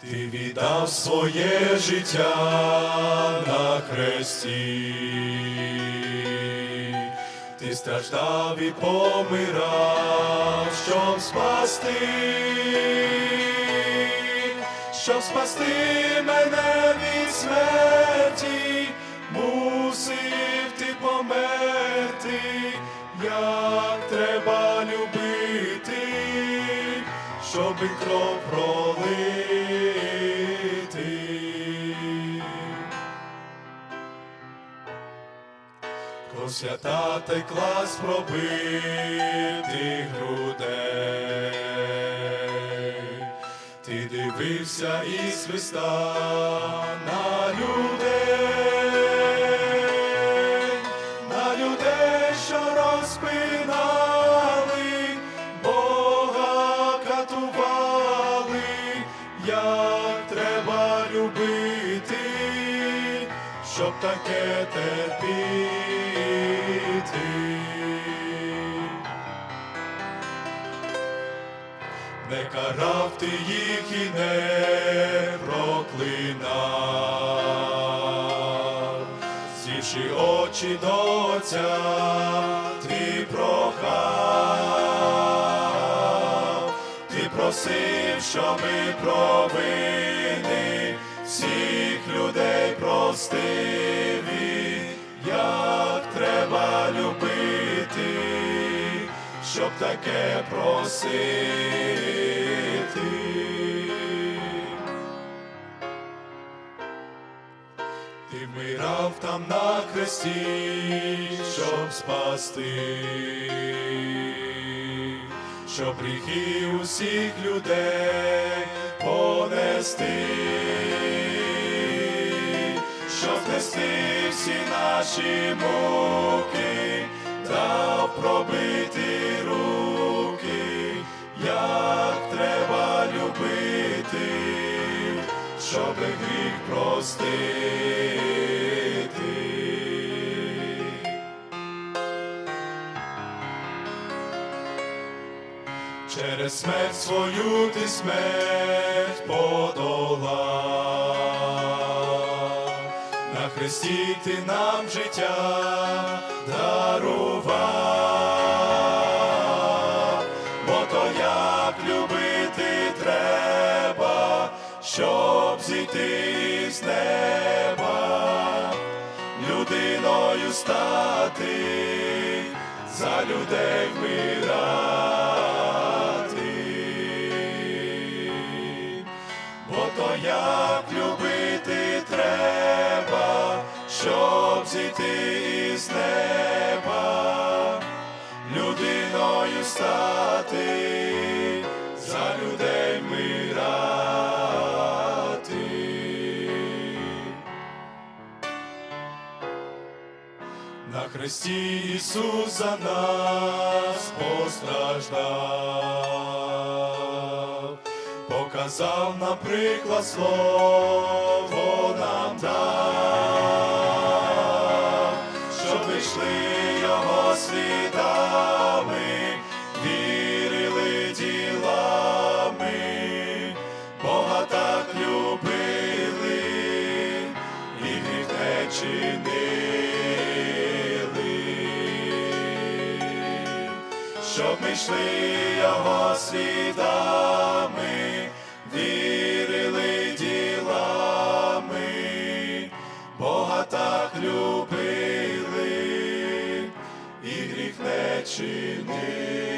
Ти віддав своє життя на хресті, ти страждав і помирав, щоб спасти, щоб спасти мене від смерті, мусив ти померти, як треба любити, щоби кров пролити. Свята текла з пробитих грудей, ти дивився із Христа щоб таке терпіти. Не карав ти їх і не проклинав, зівши очі до Отця, твій прохав, просив, щоби провини всіх людей простив, як треба любити, щоб таке просити. Ти вмирав там на хресті, щоб спасти, щоб гріхи усіх людей понести, щоб нести всі наші муки та пробити руки, як треба любити, щоб гріх простити. Через смерть свою ти смерть подолав, на хресті ти нам життя дарував, бо то як любити треба, щоб зійти з неба, людиною стати, за людей вмирати. Як любити треба, щоб зійти із неба, людиною стати, за людей вмирати. На хресті Ісус за нас постраждав, показав нам приклад слово нам дав, щоб ми йшли Його слідами, вірили ділами, Бога так любили і гріх не чинили, щоб ми йшли його слідами, любили